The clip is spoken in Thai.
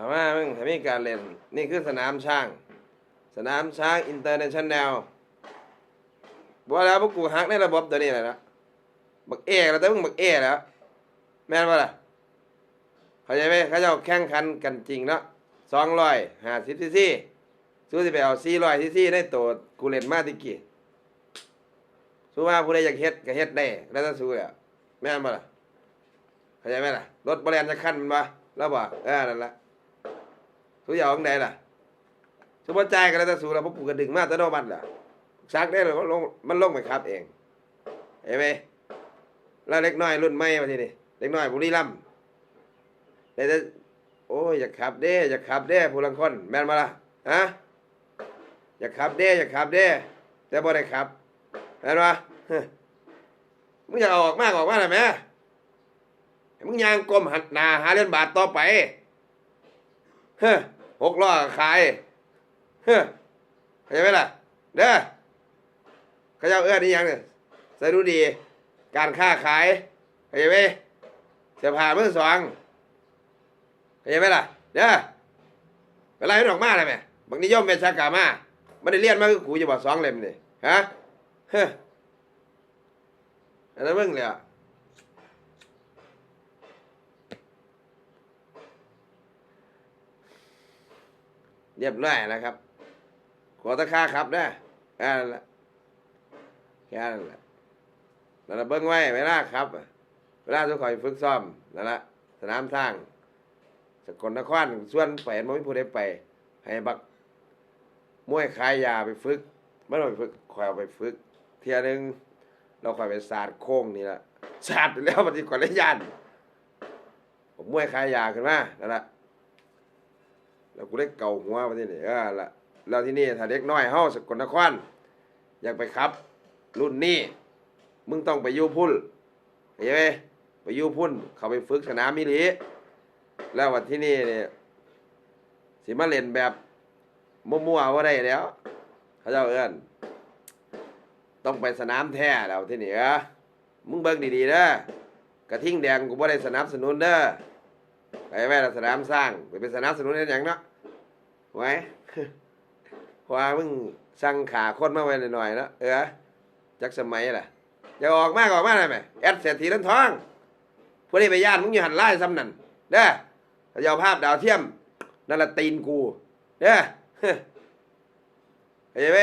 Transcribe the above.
ถามว่ามึงถ้ามีการเล่น นี่คือสนามช้าง สนามช้างอินเตอร์เนชั่นแนลบอกแล้วพวกกูฮักในระบบตัวนี้แหละนะบักเอแล้วแต่มึงบักเอแล้ว แม่นป่ะล่ะเข้าใจไหมเขาจะแข่งขันกันจริงเนาะสองร้อยห้าสิบซีซีสู้สิไปเอาสี่ร้อยซีซีในตัวกูเล่นมาติกี้สู้ว่าผู้ใดอยากเฮ็ดก็เฮ็ดได้แล้วแต่สู้อะแม่นป่ะล่ะเข้าใจไหมล่ะรถบริเวณจะขั้นมันบ่แล้วบ่เออนั่นแหละ สู้อยากเอาของใดล่ะสู้บ่จ่ายก็แล้วแต่สู้แล้วพวกกูก็ดึงมาแตะโนบัตล่ะซักได้เลยมันลงมันลงไปครับเองเห็นไหมแล้วเล็กน้อยรุ่นใหม่มาทีนี่เล็กน้อยบุรีรัมย์แต่จะโอ้ยอยากขับเด้อยากขับเด้ผู้ลังคนแม่นมาละฮะอยากขับเด้อยากขับเด้แต่บ่ได้ขับแม่นวะมึงอยากออกมากออกมาหน่อยไหมมึงยางกลมหันหน้าหาเล่นบาทต่อไปเฮ้ หกล้อก็ขายเฮ้อเข้าใจไหมล่ะเด้อเขาเจ้าเอื้อนี่ยังเนี่ยใส่ดูดี การค้าขายเข้าใจไหมเสื้อผ้ามือสองเข้าใจไหมล่ะเด้อเวลาให้ดอกมาเลยไหมบางนิยมเป็นชากามาไม่ได้เรียนมาคือกูจะบอกสองเล่มนี่ฮะเฮ้ออันนั้นมึงเลยอะ เรียบร้อยแล้วครับ ขอตะค่าครับนะแค่นั้นแหละแค่นั้นแหละนั่นละเบิ้งไว้เวลาครับ เวลาทุกคอยฝึกซ้อมนั่นละสนามทางสกลนครส่วนไปมันไม่พูดได้ไป ให้บักมวยขายยาไปฝึกไม่ต้องไปฝึกคอยเอาไปฝึก เทียนึงเราคอยไปศาสตร์โค้งนี่ละศาสตร์แล้วมันที่ก่อนเล่นยันผมมวยขายยาขึ้นมานั่นแหละ แล้วกูได้เก่าหัวมาที่นี่เออละแล้วที่นี่ถ้าเด็กน้อยเฮาสกลนครอยากไปครับ รุ่นนี้มึงต้องไปยู่พุ่นเข้าใจไหมไปยู่พุ่น เขาไปฝึกสนามมิลีแล้ววันที่นี่เนี่ยสิมาเล่นแบบมั่วๆว่าได้แล้วเขาเจ้าเอิ้อนต้องไปสนามแท้แล้วที่นี่เออมึงเบิ่งดีๆเด้อกระทิ่งแดงกูบ่ได้สนับสนุนเด้อ ไปแม่ละสนามสร้างไปเป็นสนับสนุนได้หยังเนาะไว้เพราะว่ามึงสั่งขาคนมาไว้หน่อยๆเนาะเออจักสมัยล่ะอย่าออกมากออกมากได้ไหมแอดเศรษฐีล้นทองผู้ใดไปย่านมึงอยู่หันไล่ซ้ำนั่นเด้อถ้าเอาภาพดาวเทียมนั่นละตีนกูเด้อเฮ้ยไหม